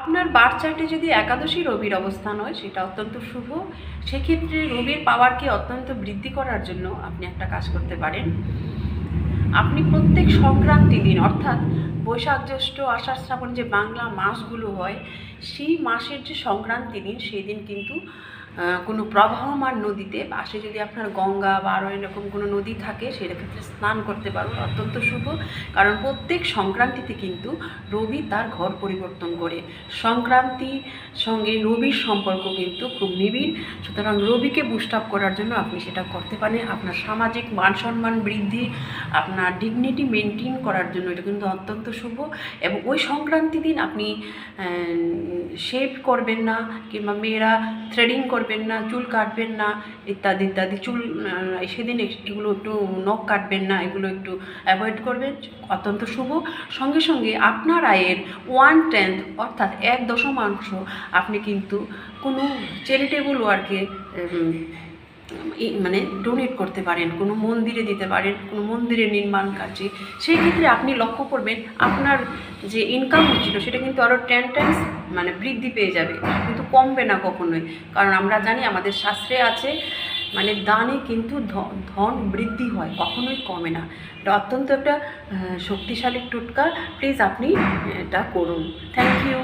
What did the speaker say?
আপনার বার চার্টে যদি একাদশী রবির অবস্থান হয়, সেটা অত্যন্ত শুভ। সেক্ষেত্রে রবির পাওয়ারকে অত্যন্ত বৃদ্ধি করার জন্য আপনি একটা কাজ করতে পারেন। আপনি প্রত্যেক সংক্রান্তি দিন, অর্থাৎ বৈশাখ, জ্যৈষ্ঠ, আষাঢ়, শ্রাবণ যে বাংলা মাসগুলো হয়, সেই মাসের যে সংক্রান্তি দিন, সেই দিন কিন্তু কোনো প্রবাহমান নদীতে পাশে যদি আপনার গঙ্গা বা আরও এরকম কোনো নদী থাকে, সেটা ক্ষেত্রে স্নান করতে পারুন, অত্যন্ত শুভ। কারণ প্রত্যেক সংক্রান্তিতে কিন্তু রবি তার ঘর পরিবর্তন করে। সংক্রান্তি সঙ্গে রবির সম্পর্ক কিন্তু খুব নিবিড়। সুতরাং রবিকে বুস্ট আপ করার জন্য আপনি সেটা করতে পারেন। আপনার সামাজিক মান সম্মান বৃদ্ধি, আপনার ডিগনিটি মেনটেন করার জন্য এটা কিন্তু অত্যন্ত শুভ। এবং ওই সংক্রান্তি দিন আপনি শেভ করবেন না কিংবা মেয়েরা থ্রেডিং করবেন না, চুল কাটবেন না, ইত্যাদি ইত্যাদি। চুল সেদিন এগুলো একটু নখ কাটবেন না, এগুলো একটু অ্যাভয়েড করবেন। অত্যন্ত শুভ। সঙ্গে সঙ্গে আপনার আয়ের ওয়ান টেন্থ অর্থাৎ এক দশমাংশ, আপনি কিন্তু কোনো চ্যারিটেবল ওয়ার্কে মানে ডোনেট করতে পারেন, কোনো মন্দিরে দিতে পারেন, কোনো মন্দিরের নির্মাণ কাজে, সেই ক্ষেত্রে আপনি লক্ষ্য করবেন আপনার যে ইনকাম হচ্ছিল সেটা কিন্তু আরও টেন টাইমস মানে বৃদ্ধি পেয়ে যাবে, কিন্তু কমবে না কখনোই। কারণ আমরা জানি আমাদের শাস্ত্রে আছে মানে দানে কিন্তু ধন বৃদ্ধি হয়, কখনোই কমে না। এটা অত্যন্ত একটা শক্তিশালী টোটকা প্লিজ আপনি এটা করুন। Thank you